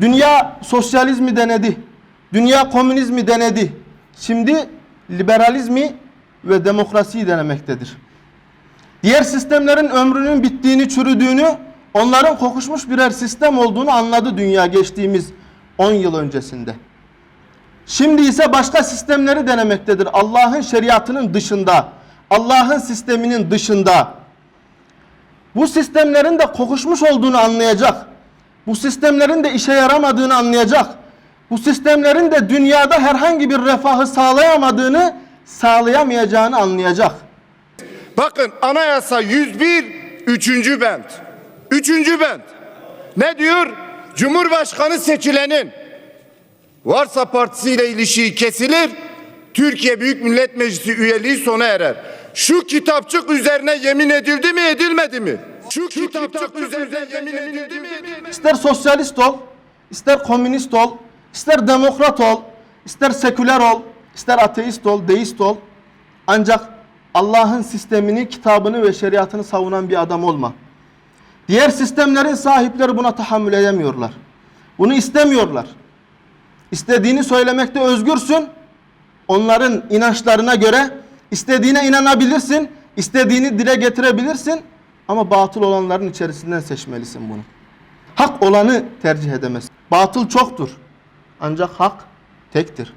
Dünya sosyalizmi denedi. Dünya komünizmi denedi. Şimdi liberalizmi ve demokrasiyi denemektedir. Diğer sistemlerin ömrünün bittiğini, çürüdüğünü, onların kokuşmuş birer sistem olduğunu anladı dünya geçtiğimiz 10 yıl öncesinde. Şimdi ise başka sistemleri denemektedir. Allah'ın şeriatının dışında, Allah'ın sisteminin dışında. Bu sistemlerin de kokuşmuş olduğunu anlayacak. Bu sistemlerin de işe yaramadığını anlayacak. Bu sistemlerin de dünyada herhangi bir refahı sağlayamadığını, sağlayamayacağını anlayacak. Bakın anayasa 101 3. bent. 3. bent. Ne diyor? Cumhurbaşkanı seçilenin varsa partisiyle ilişiği kesilir. Türkiye Büyük Millet Meclisi üyeliği sona erer. Şu kitapçık üzerine yemin edildi mi edilmedi mi? Şu, kitapçık, üzerine yemin edildi mi? İster sosyalist ol, ister komünist ol, ister demokrat ol, ister seküler ol, ister ateist ol, deist ol. Ancak Allah'ın sistemini, kitabını ve şeriatını savunan bir adam olma. Diğer sistemlerin sahipleri buna tahammül edemiyorlar. Bunu istemiyorlar. İstediğini söylemekte özgürsün. Onların inançlarına göre istediğine inanabilirsin, istediğini dile getirebilirsin ama batıl olanların içerisinden seçmelisin bunu. Hak olanı tercih edemezsin. Batıl çoktur. Ancak hak tektir.